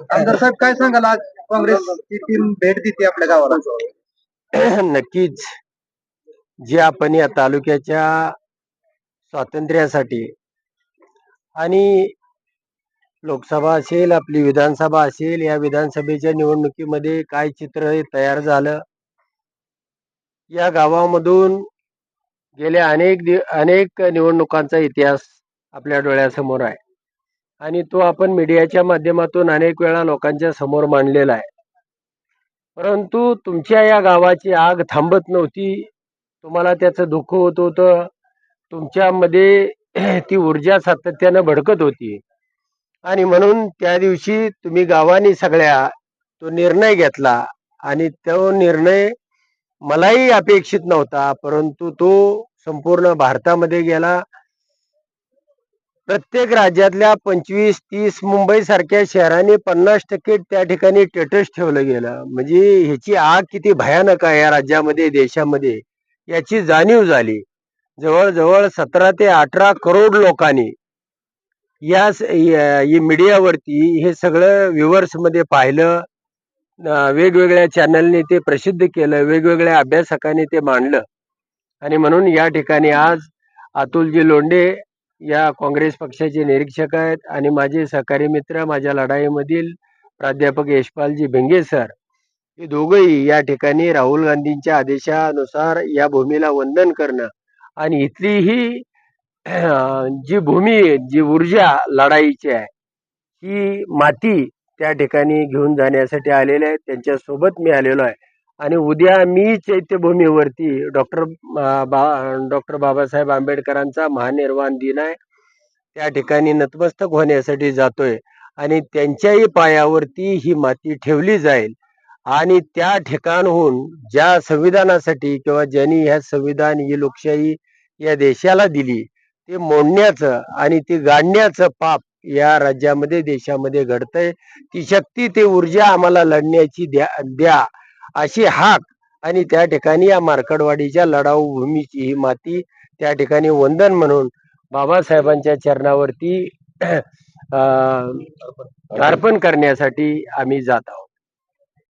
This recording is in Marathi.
आमदार साहेब काय सांगाल? आज काँग्रेसची टीम भेट देते आपल्या गावाला. नक्कीच. जे आपण या तालुक्याच्या स्वातंत्र्यासाठी आणि लोकसभा असेल आपली विधानसभा असेल या विधानसभेच्या निवडणुकीमध्ये काय चित्र हे तयार झालं? या गावामधून गेल्या अनेक दि अनेक निवडणुकांचा इतिहास आपल्या डोळ्यासमोर आहे. आणि तो आपण मीडियाच्या माध्यमातून अनेक वेळा लोकांच्या समोर मांडलेला आहे. परंतु तुमच्या या गावाची आग थांबत नव्हती. तुम्हाला त्याचं दुःख होत होतं. तुमच्यामध्ये ती ऊर्जा सातत्यानं भडकत होती. आणि म्हणून त्या दिवशी तुम्ही गावाने सगळ्या तो निर्णय घेतला. आणि तो निर्णय मलाही अपेक्षित नव्हता. परंतु तो संपूर्ण भारतामध्ये गेला. प्रत्येक राज्यातल्या पंचवीस तीस मुंबई सारख्या शहरांनी पन्नास टक्के त्या ठिकाणी टेटस ठेवलं गेलं. म्हणजे ह्याची आग किती भयानक आहे या राज्यामध्ये देशामध्ये. याची जाणीव झाली. जवळजवळ सतरा ते अठरा करोड लोकांनी या या- मीडियावरती हे सगळं व्ह्युअर्समध्ये पाहिलं. वेगवेगळ्या चॅनलने ते प्रसिद्ध केलं. वेगवेगळ्या अभ्यासकांनी ते मांडलं. आणि म्हणून या ठिकाणी आज अतुलजी लोंढे या काँग्रेस पक्षाचे निरीक्षक आहेत आणि माझे सहकारी मित्र माझ्या लढाईमधील प्राध्यापक यशपालजी भिंगे सर हे दोघंही या ठिकाणी राहुल गांधींच्या आदेशानुसार या भूमीला वंदन करणं आणि इथली ही जी भूमी आहे, जी ऊर्जा लढाईची आहे ही माती त्या ठिकाणी घेऊन जाण्यासाठी आलेले आहेत. त्यांच्यासोबत मी आलेलो आहे. आणि उद्या मी चैत्यभूमीवरती डॉक्टर बा डॉक्टर बाबासाहेब आंबेडकरांचा महानिर्वाण दिन आहे. त्या ठिकाणी नतमस्तक होण्यासाठी जातोय आणि त्यांच्याही पायावरती ही माती ठेवली जाईल. आणि त्या ठिकाणहून ज्या संविधानासाठी किंवा ज्यांनी ह्या संविधान ही लोकशाही या देशाला दिली ते मोडण्याचं आणि ती गाडण्याचं पाप या राज्यामध्ये देशामध्ये घडतंय. ती शक्ती ती ऊर्जा आम्हाला लढण्याची द्या द्या. अशी हाक आणि त्या ठिकाणी या मार्कडवाडीच्या लढाऊ भूमीची ही माती त्या ठिकाणी वंदन म्हणून बाबासाहेबांच्या चरणावरती अर्पण करण्यासाठी आम्ही जात आहोत.